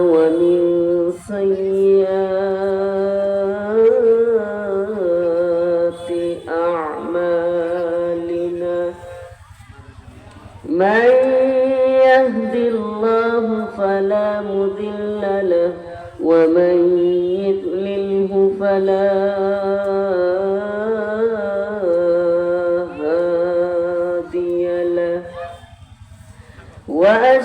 ومن سيئات أعمالنا. من يهد الله فلا مضل له ومن يضلله فلا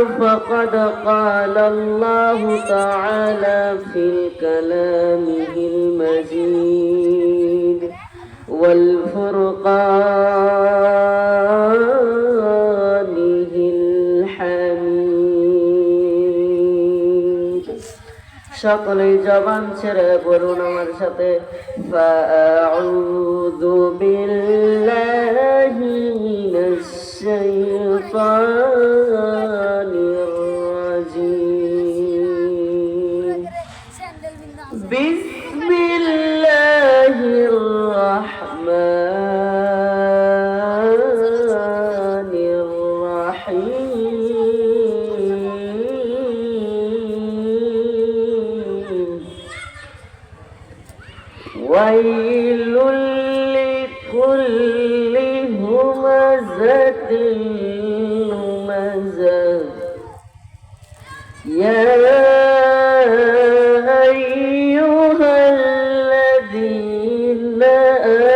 فقد قال الله تعالى في كلامه المجيد والفرقانه الحميد সকলেই জবান ছেড়ে বলুন আমার সাথে ফাআউযু বিল্লাহি মিনাশ শাইতানির ए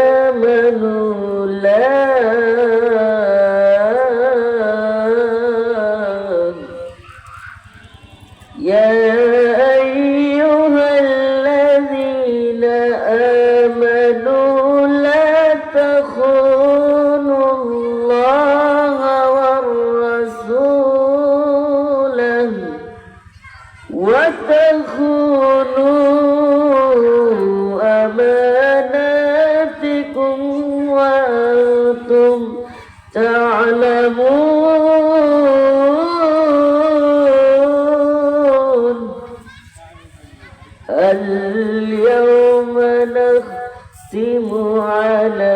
اليوم نختم على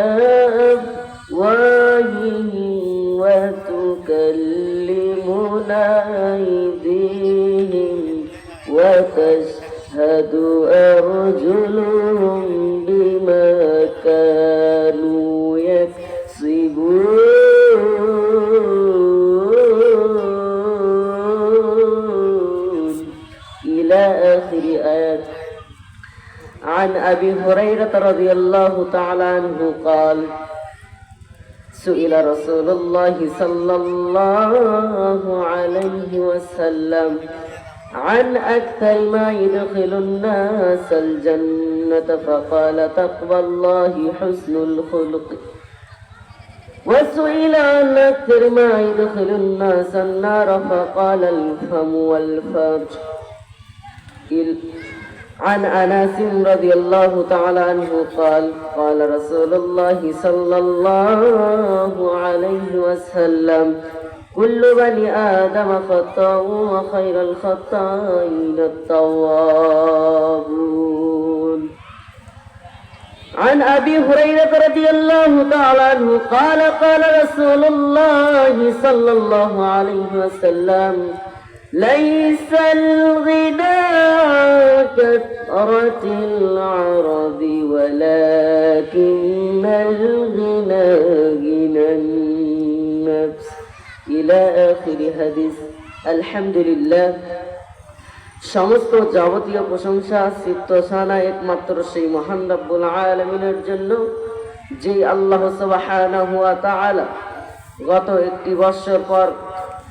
أفواههم وتكلمنا أيديهم وتشهد أرجلهم عن أبي هريرة رضي الله تعالى عنه قال سئل رسول الله صلى الله عليه وسلم عن أكثر ما يدخل الناس الجنة فقال تقوى الله حسن الخلق. وسئل عن أكثر ما يدخل الناس النار فقال الفم والفرج. إل- عن أنس رضي الله تعالى عنه قال قال رسول الله صلى الله عليه وسلم كل بني آدم خطاء وخير الخطائين التوابون. عن أبي هريرة رضي الله تعالى عنه قال قال رسول الله صلى الله عليه وسلم ليس الغنى عن كثرة العرب ولكن الغنى غنى النفس إلى آخر حديث الحمد لله সমস্ত যাবতীয় প্রশংসা সিদ্ধসানা একমাত্র সেই মহান রব্বুল আলমিনের জন্য যে আল্লাহ সুবহানাহু ওয়া তাআলা গত একটি বৎসর পর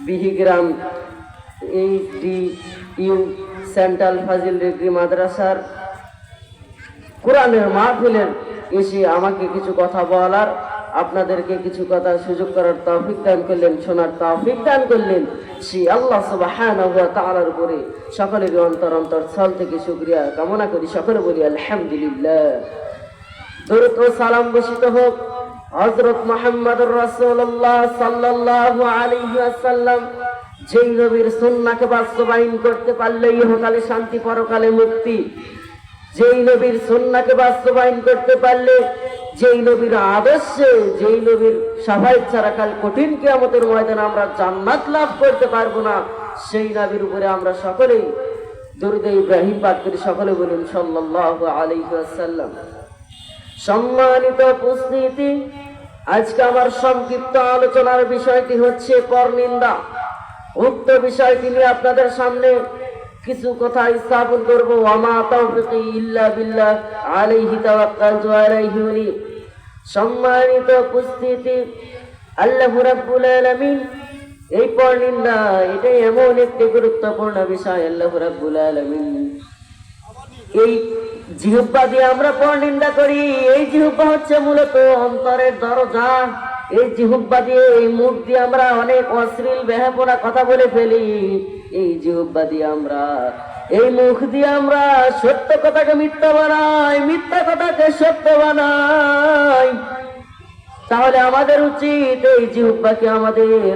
Bihigram HD U central Fazil degree মাদ্রাসার কোরআনের মাহফিলের এসে আমাকে কিছু কথা বলার, আপনাদেরকে কিছু কথা সুযোগ করার তৌফিক দান করলেন, শোনার তৌফিক দান করলেন। সেই আল্লাহ তাআলার উপরে সকলের অন্তর অন্তর স্থল থেকে শুকরিয়া কামনা করি, সকলে বলি আলহামদুলিল্লাহ। দরুদ ও সালাম বর্ষিত হোক হযরত মুহাম্মদুর রাসূলুল্লাহ সাল্লাল্লাহু আলাইহি ওয়াসাল্লাম। যেই নবীর সুন্নাহকে বাস্তবায়ন করতে পারলে ইহকালে শান্তি, পরকালে মুক্তি। যেই নবীর সুন্নাকে বাস্তবায়ন করতে পারলে, যেই নবীর আদর্শে, যেই নবীর সবাই ছাড়া কাল কঠিন কিয়ামতের ময়দানে আমরা জান্নাত লাভ করতে পারব না, সেই নবীর উপরে আমরা সকলেই দরুদে ইব্রাহিম পাক করে। সকলে বলুন, সাল্লাল্লাহু আলাইহি ওয়াসাল্লাম। সম্মানিত উপস্থিতি, আজকে আমার সংক্ষিপ্ত আলোচনার বিষয়টি হচ্ছে পরনিন্দা। উক্ত বিষয়টি নিয়ে আপনাদের সামনে কিছু কথা স্থাপন করব। ইল্লা বিল্লাহ আলাইহি তাওয়াক্কালতু আলাইহি উনি সম্মানিত উপস্থিতি, আল্লাহ রাব্বুল আলামিন, এই পরনিন্দা এটা এমন একটি গুরুত্বপূর্ণ বিষয়, আল্লাহ রাব্বুল আলামিন। এই জিহুব্বা দিয়ে আমরা পরনিন্দা করি। এই জিহুব্বা হচ্ছে মূলত অন্তরের দরজা। এই জিহুব্বা দিয়ে, এই মুখ দিয়ে আমরা অনেক অশ্লীল বেহাপনা কথা বলে ফেলি। এই জিহুব্বা দিয়ে আমরা, এই মুখ দিয়ে আমরা সত্য কথাকে মিথ্যা বানাই, মিথ্যা কথাকে সত্য বানাই। তাহলে আমাদের উচিত এই জিহুব্বাকে আমাদের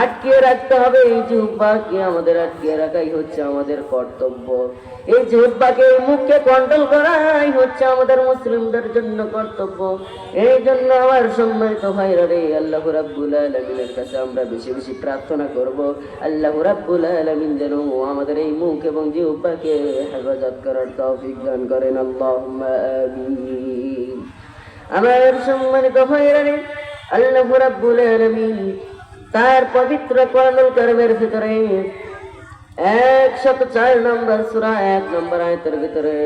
আটকিয়ে রাখতে হবে। এই জিহুব্বাকে আমাদের আটকিয়ে রাখাই হচ্ছে আমাদের কর্তব্য। এই জিহুব্বাকে এই মুখকে কন্ট্রোল করাই হচ্ছে আমাদের মুসলিমদের জন্য কর্তব্য। এই জন্য আমার সম্মানিত ভাইরা রে, আল্লাহ রাব্বুল আলামিনের কাছে আমরা বেশি বেশি প্রার্থনা করব। আল্লাহ রাব্বুল আলামিন যেন আমাদের এই মুখ এবং জিহুব্বাকে হেফাজত করার তৌফিক দান করেন। আমিন। আমার সম্মানিত ভাইরানি আল্লাহ রাব্বুল আলামিন তার পবিত্র কোরআনুল কারিমের ভিতরে একশত চার নম্বর সূরা, এক নম্বর আয়াতের ভিতরে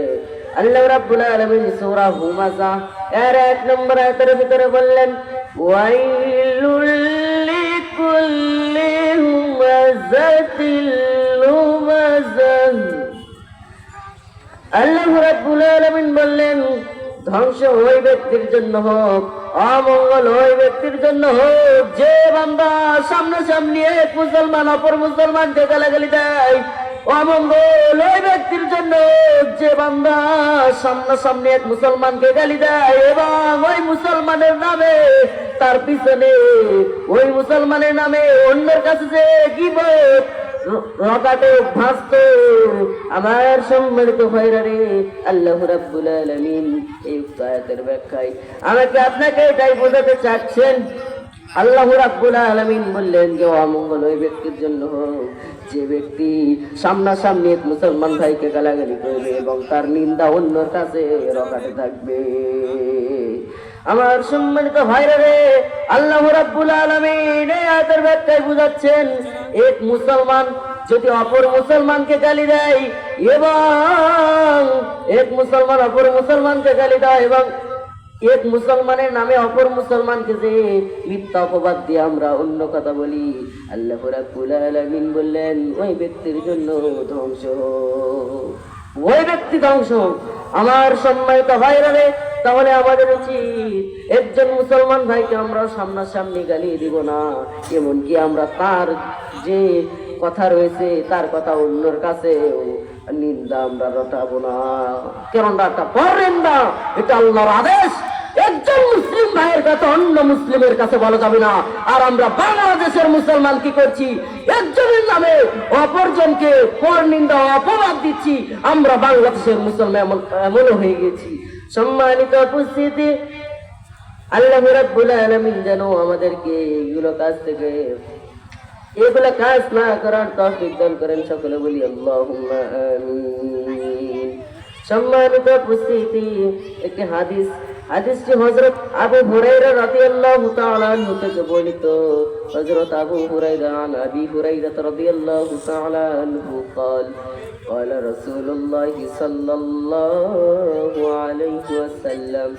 আল্লাহ রাব্বুল আলামিন সূরা হুমাজা এর এক নম্বর আয়াতের ভিতরে বললেন, ওয়াইলুল লিকুল্লি হুমাজাতিল লুমাজাহ আল্লাহ রাব্বুল আলামিন বললেন ধ্বংস ওই ব্যক্তির জন্য হোক, অমঙ্গল ওই ব্যক্তির জন্য হোক, যে বান্দা সামনে সামনে এক মুসলমান, অপর মুসলমানকে গালাগালি দেয়, অমঙ্গল ওই ব্যক্তির জন্য যে বান্দা সামনে সামনে এক মুসলমানকে গালি দেয় এবং ওই মুসলমানের নামে তার পিছনে, ওই মুসলমানের নামে অন্যের কাছে যে কি রকাটে অভ্যস্ত। আমার সম্মানিত ভাইরা রে আল্লাহ রাব্বুল আলামিন এই আয়াতের ব্যাখ্যায় আমাকে আপনাকে এটাই বোঝাতে চাচ্ছেন আল্লাহ আলামিন বললেন ওই ব্যক্তির জন্য। ব্যক্তি সামনাসামনি এক মুসলমান ভাইকে গালাগালি করবে এবং তার নিন্দা অন্যর কাছে থাকবে। আমার সম্মানিত ভাইরা রে, আল্লাহ আলামিন এই বুঝাচ্ছেন, এক মুসলমান যদি অপর মুসলমানকে গালি দেয় এবং এক মুসলমান অপর মুসলমানকে গালি দেয় এবং এক মুসলমানের নামে অপর মুসলমানকে যে মিথ্যা অপবাদ দিয়ে আমরা অন্য কথা বলি, আল্লাহ রাব্বুল আলামিন বললেন, ওই ব্যক্তির জন্য ধ্বংস ওই ব্যক্তি ধ্বংস। আমার সম্মানিত রে তাহলে আমাদের উচিত একজন মুসলমান ভাইকে আমরা সামনাসামনি গালিয়ে দিব না এমনকি আমরা তার যে কথা রয়েছে, তার কথা অন্যর কাছে নিন্দা আমরা রটাবো না। কেননা একটা পর নিন্দা? এটা আল্লাহর আদেশ। একজন মুসলিম ভাইয়ের কাছে অন্য মুসলিমের কাছে বলা যাবে না। আর আমরা বাংলাদেশের মুসলমান কি করছি? একজনের নামে অপরজনকে পর নিন্দা অপবাদ দিচ্ছি। আমরা বাংলাদেশের মুসলমান এমন হয়ে গেছি। সম্মানিত উপস্থিতি, আল্লাহ রাব্বুল আলামিন যেন আমাদেরকে এইগুলো কাজ থেকে এগুলো কাজ না করার তৌফিক দান করেন সকলে বলি আল্লাহুম্মা আমিন সম্মানিত উপস্থিতি একটি হাদিস হাদিসটি হযরত আবু হুরায়রা রাদিয়াল্লাহু তাআলা আনহু থেকে বর্ণিত হযরত আবু হুরায়রা আন আবি হুরায়রা রাদিয়াল্লাহু তাআলা আনহু قال قال رسول الله صلى الله عليه وسلم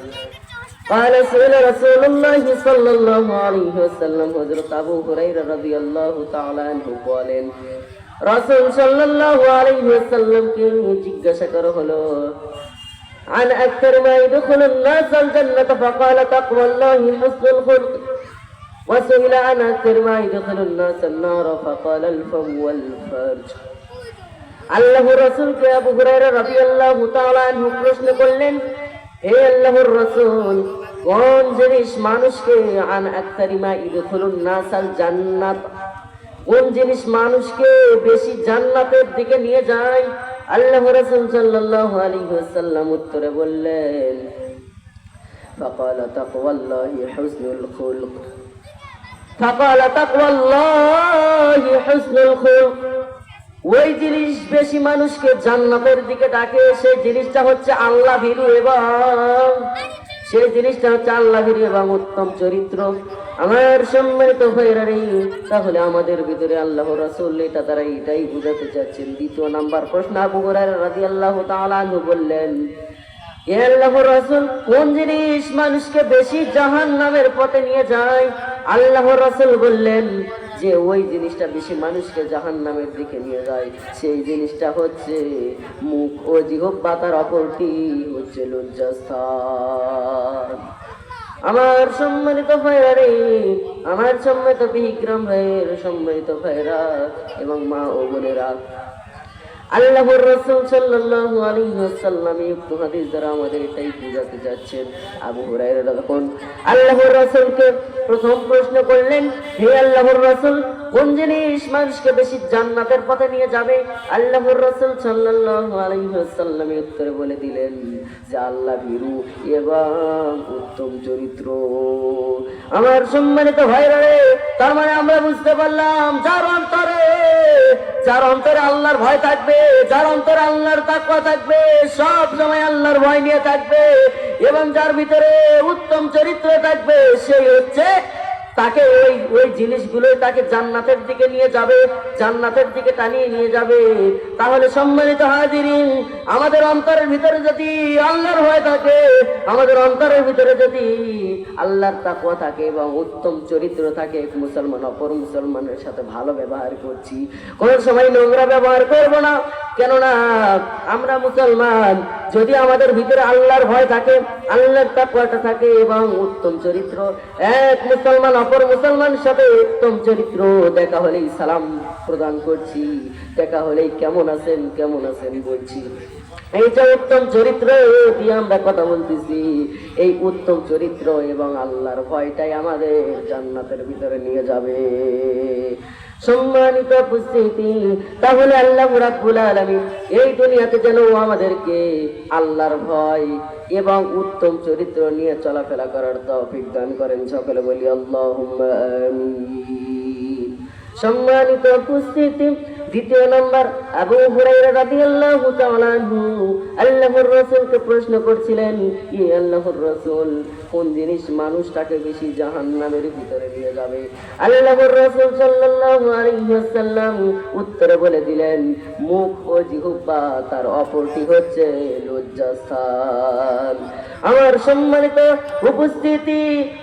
قال سئل رسول الله صلى الله عليه وسلم হযরত আবু হুরায়রা রাদিয়াল্লাহু তাআলা আনহু বলেন রাসূল সাল্লাল্লাহু আলাইহি ওয়াসাল্লামকে জিজ্ঞাসা করা হলো عن أكثر ما يدخل الناس الجنة فقال تقوى الله حسن الخلق وسئل عن أكثر ما يدخل الناس النار فقال الفم والفرج আল্লাহ রসুলকে আবু হুরায়রা রাদিয়াল্লাহু তাআলা আনহু প্রশ্ন করলেন হে আল্লাহর রসুল কোন জিনিস মানুষকে আন আকতারিমা ইদখুলুন নাসাল জান্নাত কোন জিনিস মানুষকে বেশি জান্নাতের দিকে নিয়ে যায় আল্লাহ রসুল সাল্লাল্লাহু আলাইহি ওয়াসাল্লাম উত্তরে বললেন فقال تقوى الله حسن الخلق فقال تقوى الله حسن الخلق ওই জিনিস বেশি মানুষকে জান্নাতের দিকে ডাকে, সেই জিনিসটা হচ্ছে আল্লাহ ভীরু এবং সেই জিনিসটা হচ্ছে আল্লাহ ভীরু এবং উত্তম চরিত্র। আমার সম্মানিত ভাইরারে তাহলে আমাদের ভিতরে আল্লাহ রাসূল, এটা তারা এটাই বুঝাতে চাচ্ছেন। দ্বিতীয় নাম্বার প্রশ্ন, আবু রাদিয়াল্লাহু তাআলা আনহু বললেন, এ আল্লাহর রাসূল, কোন জিনিস মানুষকে বেশি জাহান নামের পথে নিয়ে যায়? আল্লাহর রাসূল বললেন যে ওই জিনিসটা বেশি মানুষকে জাহান নামের দিকে নিয়ে যায়। সেই জিনিসটা হচ্ছে মুখ ও জিহব্বা তার অপরটি হচ্ছে লজ্জাস্থান। আমার সম্মানিত ভাইরা রে, আমার সম্মানিত বিক্রম ভাইয়ের সম্মানিত ভাইরা এবং মা ও বোনেরা আল্লাহর রাসূল সাল্লাল্লাহু আলাইহি ওয়াসাল্লাম উক্ত হাদিস দ্বারা আমাদের এটাই বোঝাতে যাচ্ছেন আবু হুরায়রা তখন আল্লাহর রাসূলকে প্রথম প্রশ্ন করলেন, হে আল্লাহর রাসূল কোন জিনিস মানুষকে বেশি জান্নাতের পথে নিয়ে যাবে? আল্লাহর রাসূল সাল্লাল্লাহু আলাইহি ওয়াসাল্লাম উত্তরে বলে দিলেন, যে আল্লাহ ভীরু এবং উত্তম চরিত্র। আমার সম্মানিত ভাইরা রে তার মানে আমরা বুঝতে পারলাম, যার অন্তরে যার অন্তরে আল্লাহর ভয় থাকবে, যার অন্তরে আল্লাহর তাকওয়া থাকবে, সব সময় আল্লাহর ভয় নিয়ে থাকবে, এবং যার ভিতরে উত্তম চরিত্র থাকবে, সেই হচ্ছে তাকে ওই ওই জিনিসগুলোই তাকে জান্নাতের দিকে নিয়ে যাবে, জান্নাতের দিকে টানিয়ে নিয়ে যাবে। তাহলে সম্মানিত হাজিরিন, আমাদের অন্তরের ভিতরে যদি আল্লাহর ভয় থাকে, আমাদের অন্তরের ভিতরে যদি আল্লাহর তাকওয়া থাকে এবং উত্তম চরিত্র থাকে, এক মুসলমান, অপর মুসলমানের সাথে ভালো ব্যবহার করছি। কোন সময় নোংরা ব্যবহার করব না, কেননা আমরা মুসলমান, যদি আমাদের ভিতরে আল্লাহর ভয় থাকে, আল্লাহর তাকওয়াটা থাকে এবং উত্তম চরিত্র, এক মুসলমান অপর মুসলমানের সাথে উত্তম চরিত্র, দেখা হলেই সালাম প্রদান করছি, দেখা হলেই কেমন আছেন কেমন আছেন বলছি। এইটা উত্তম চরিত্র আমরা কথা বলতেছি, এই উত্তম চরিত্র এবং আল্লাহর ভয়টাই আমাদের জান্নাতের ভিতরে নিয়ে যাবে। সম্মানিত উপস্থিতি, তাহলে আল্লাহ রাব্বুল আলামিন এই দুনিয়াতে যেন আমাদেরকে আল্লাহর ভয় এবং উত্তম চরিত্র নিয়ে চলাফেরা করার তৌফিক দান করেন সকলে, বলি আল্লাহুম্মা সম্মানিত উপস্থিতি, দ্বিতীয় নম্বর, আবু হুরাইরা রাদিয়াল্লাহু তাআলা আল্লাহর রাসূলকে প্রশ্ন করছিলেন ই আল্লাহর রাসূল? কোন জিনিস মানুষটাকে বেশি জাহান্নামের ভিতরে নিয়ে যাবে? আল্লাহর রাসূল সাল্লাল্লাহু আলাইহি ওয়াসাল্লাম উত্তরে বলে দিলেন, মুখ ও জিহ্বা তার অপরটি হচ্ছে লজ্জাস্থান। আমার সম্মানিত উপস্থিতি,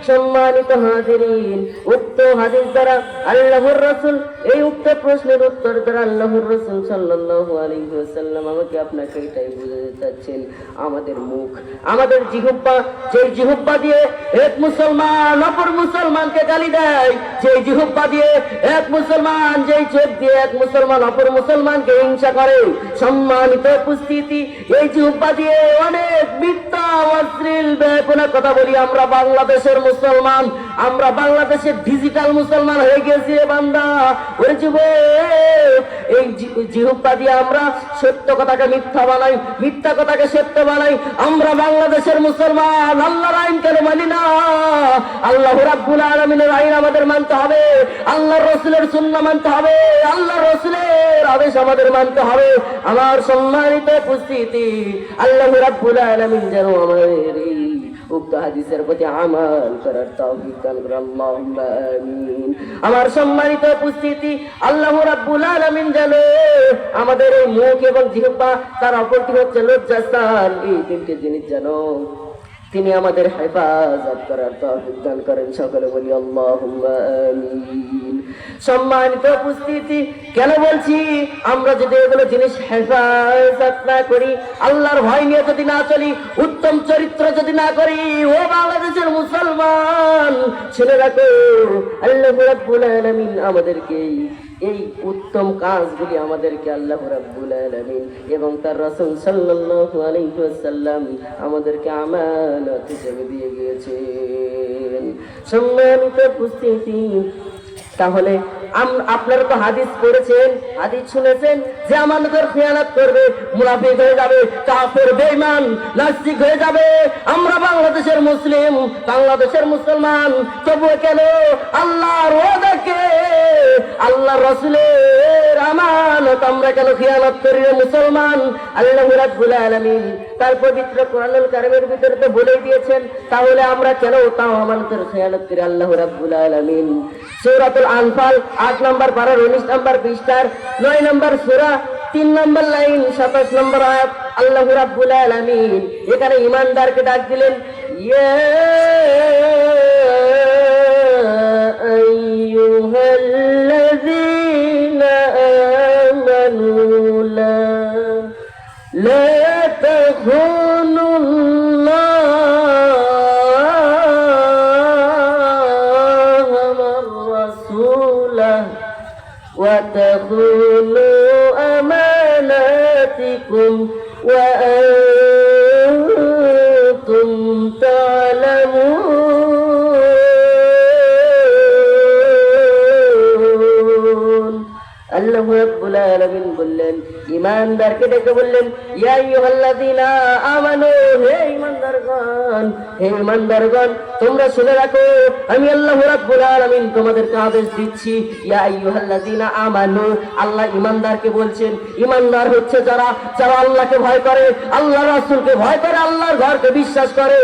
সম্মানিত হাজিরিন, উক্ত হাদিস দ্বারা আল্লাহর রাসূল, এই উক্ত প্রশ্নের উত্তর দ্বারা আল্লাহর রাসূল সাল্লাল্লাহু আলাইহি ওয়াসাল্লাম আমাকে আপনাকে এটাই বুঝাতে চাচ্ছেন, আমাদের মুখ, আমাদের জিহ্বা যে জিহ্বা দিয়ে এক মুসলমান অপর মুসলমানকে গালি দেয় যে জিহ্বা দিয়ে এক মুসলমান, যেই চোখ দিয়ে এক মুসলমান অপর মুসলমানকে হিংসা করে, সম্মানিত উপস্থিতি, এই জিহ্বা দিয়ে অনেক মিথ্যা অশ্লীল বেপনা কথা বলি, আমরা বাংলাদেশের মুসলমান, আমরা বাংলাদেশের ডিজিটাল মুসলমান হয়ে গেছি বান্দা। ওরে যুব এই জি- জিহ্বা দিয়ে আমরা সত্য কথাকে মিথ্যা বানাই, মিথ্যা কথাকে সত্য বানাই। আমরা বাংলাদেশের মুসলমান, আল্লাহর আইন কেন মানি না? আল্লাহ রাব্বুল আলামিনের আইন আমাদের মানতে হবে, আল্লাহর রসুলের সুন্নাহ মানতে হবে, আল্লাহর রসুলের আদেশ আমাদের মানতে হবে। আমার সম্মানিত উপস্থিতি, আল্লাহ রাব্বুল আলামিন যেন আমাদের আমার সম্মানিত উপস্থিতি, আল্লাহ রাব্বুল আলামিন জানে, আমাদের এই মুখ এবং জিহ্বা তার অপরটি হচ্ছে লজ্জাস্থান। এই তিনটি জিনিস জানো। তিনি আমাদের হেফাজত করার তৌফিক দান করেন সকলে বলি আমিন। সম্মানিত উপস্থিতি, কেন বলছি? আমরা যদি এগুলো জিনিস হেফাজত না করি, আল্লাহর ভয় নিয়ে যদি না চলি, উত্তম চরিত্র যদি না করি, ও বাংলাদেশের মুসলমান শুনে রাখো আল্লাহ আমাদেরকে এই উত্তম কাজগুলি আমাদেরকে আল্লাহ রাব্বুল আলামিন এবং তার রাসূল সাল্লাল্লাহু আলাইহি ওয়াসাল্লাম আমাদেরকে আমানত হিসেবে দিয়ে গিয়েছেন। সম্মানিত উপস্থিতি, তাহলে আপনারা তো হাদিস পড়েছেন, হাদিস শুনেছেন যে আমাদের খেয়ালাত করবে, মুনাফিক হয়ে যাবে, কাফের, বেঈমান, নাস্তিক হয়ে যাবে। আমরা বাংলাদেশের মুসলিম, বাংলাদেশের মুসলমান, তবুও কেন আল্লাহর ওয়াদাকে আল্লাহ রসুলের আমানত আমরা কেন খেয়ালত করি মুসলমান? আল্লাহ রাব্বুল আলামিন তার পবিত্র কোরআনুল কারিমের ভিতরে তো বলেই দিয়েছেন, তাহলে আমরা কেন তাও আমানতের খেয়ালত করি আল্লাহ রাব্বুল আলামিন? সূরাতুল আনফাল আট নম্বর বারো, উনিশ নম্বর পৃষ্ঠার নয় নম্বর সুরা, তিন নম্বর লাইন, সাতাশ নম্বর আয়াত, আল্লাহ রাব্বুল আলামিন। এখানে ইমানদারকে ডাক দিলেন, ইয়া আইয়ুহাল্লাযীনা লা له وتخونوا أماناتكم وأنتم تعلمون الله رب العالمين بلن ঈমানদারকে ডেকে বললেন তোমরা শুনে রাখো, আমি আল্লাহ আলামিন তোমাদেরকে আদেশ দিচ্ছি আমানু, আল্লাহ ইমানদারকে বলছেন, ইমানদার হচ্ছে যারা যারা আল্লাহকে ভয় করে, আল্লাহ রাসূলকে ভয় করে, আল্লাহর ঘরকে বিশ্বাস করে।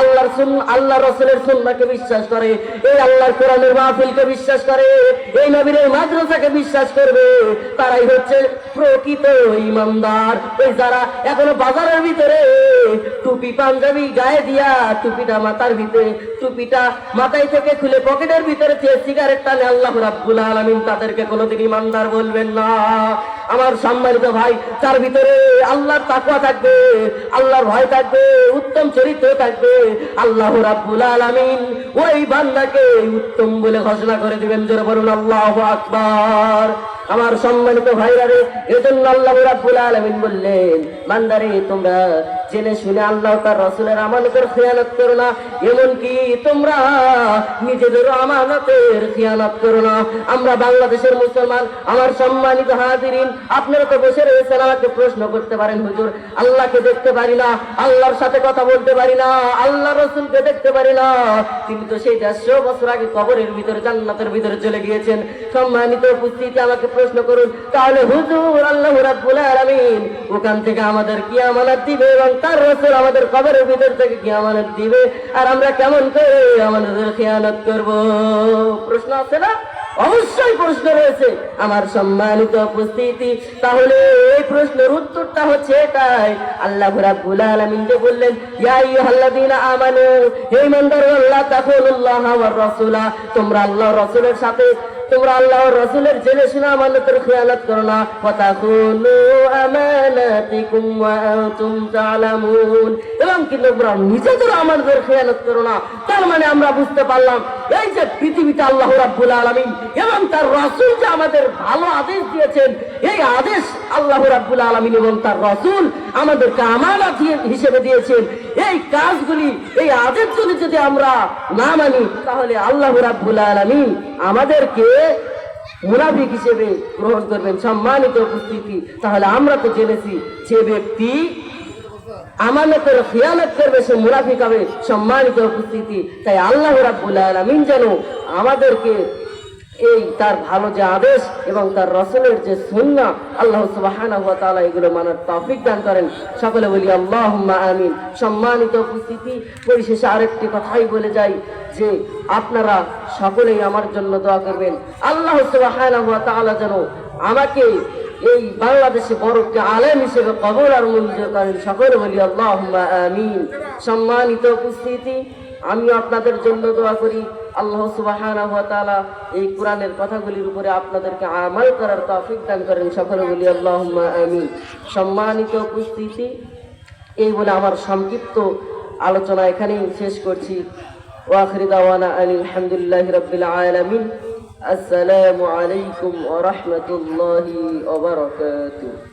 আল্লাহর আল্লাহ রাসূলের সুন্নাহকে বিশ্বাস করে, এই আল্লাহর কোরআনের মাহফিলকে বিশ্বাস করে, এই নবীর মাদ্রাসাকে বিশ্বাস করবে। তারাই হচ্ছে প্রকৃত ইমানদার। এই যারা এখনও বাজারের ভিতরে, টুপি পাঞ্জাবি গায়ে দিয়া টুপিটা মাথার ভিতরে, টুপিটা মাথায় থেকে খুলে পকেটের ভিতরে সিগারেট টানে আল্লাহ রাব্বুল আলামিন তাদেরকে কোনোদিন ইমানদার বলবেন না। আমার সম্মানিত ভাই, তার ভিতরে আল্লাহর তাকওয়া থাকবে, আল্লাহর ভয় থাকবে, উত্তম চরিত্র থাকবে। আল্লাহ রাব্বুল আলামিন ওই বান্দাকে উত্তম বলে ঘোষণা করে দিবেন। জোরে বলুন, আল্লাহ আকবার। আমার সম্মানিত ভাইরা রে, এজন্য আল্লাহ রাব্বুল আলামিন বললেন, বান্দারে, তোমরা জেনে শুনে আল্লাহ তার রসুলের আমানতের খেয়ানত করো না, এমনকি তোমরা নিজেদের আমানতের খেয়ানত করো না। আমরা বাংলাদেশের মুসলমান, আমার সম্মানিত হাজিরিন, আপনারা তো বসে রয়েছেন, আমাকে প্রশ্ন করতে পারেন, হুজুর, আল্লাহকে দেখতে পারি না, আল্লাহর সাথে কথা বলতে পারি না আল্লাহ রসুলকে দেখতে পারি না। তিনি তো সেই দেড়শো বছর আগে কবরের ভিতরে, জান্নাতের ভিতরে চলে গিয়েছেন। সম্মানিত উপস্থিতি আমাকে প্রশ্ন করুন, তাহলে হুজুর, আল্লাহ রাব্বুল আলামিন ওখান থেকে আমাদের কি আমানত দিবে এবং তার রসুল আমাদের কবরের ভিতর থেকে কি আমানত দিবে। আর আমরা কেমন করে আমাদের খেয়ানত করব? প্রশ্ন আছে না? অবশ্যই প্রশ্ন রয়েছে। আমার সম্মানিত উপস্থিতি, তাহলে এই প্রশ্নের উত্তরটা হচ্ছে এটাই। আল্লাহ রাব্বুল আলামিন যে বললেন, ইয়া আইয়ুহাল্লাযীনা আমানু, হে ইমানদার আল্লাহ তাকুল্লাহ ওয়ার রাসূলা তোমরা আল্লাহ রাসূলের সাথে তোমরা আল্লাহ রসুলের জেনে শুনে আমানতের খেয়ালত করো না। ওয়াতাকুনু আমানাতিকুম ওয়া এবং কি তোমরা নিজেদের আমাদের খেয়ালত করো না। তার মানে আমরা বুঝতে পারলাম, এই যে পৃথিবীতে আল্লাহ রাব্বুল আলামিন এবং তার রাসূল যে আমাদের ভালো আদেশ দিয়েছেন, এই আদেশ আল্লাহ রাব্বুল আলামিন এবং তার রাসূল আমাদেরকে আমানত হিসেবে দিয়েছেন। এই কাজগুলি, এই আদেশগুলি যদি আমরা না মানি, তাহলে আল্লাহ রাব্বুল আলামিন আমাদেরকে মুনাফিক হিসেবে গ্রহণ করবেন, সম্মানিত উপস্থিতি। তাহলে আমরা তো জেনেছি যে ব্যক্তি আমানতের খেয়ালত করবে, সে মুনাফিক হবে, সম্মানিত উপস্থিতি। তাই আল্লাহ রাব্বুল আলামিন যেন আমাদেরকে এই তার ভালো যে আদেশ এবং তার রসুলের যে সুন্না, আল্লাহ তাআলা এগুলো মানার তৌফিক দান করেন। সকলে বলি আল্লাহুম্মা আমিন। সম্মানিত উপস্থিতি, পরিশেষে আরেকটি কথাই বলে যাই যে আপনারা সকলেই আমার জন্য দোয়া করবেন। আল্লাহ তাআলা যেন আমাকে এই বাংলাদেশে বড় একটি আলেম হিসেবে কবর আর মঞ্জুর করেন। সকলে বলি আল্লাহুম্মা আমিন। সম্মানিত উপস্থিতি আমিও আপনাদের জন্য দোয়া করি। আল্লাহ তাআলা এই কোরআনের কথাগুলির উপরে আপনাদেরকে আমল করার তৌফিক দান করেন সকলে বলি, আল্লাহুম্মা আমিন। সম্মানিত উপস্থিতি, এই বলে আমার সংক্ষিপ্ত আলোচনা এখানেই শেষ করছি। ওয়াখির দাওয়ানা আলহামদুলিল্লাহ রাব্বিল আলামিন। আসসালামু আলাইকুম ওয়া রাহমাতুল্লাহি ওয়া বারাকাতুহু।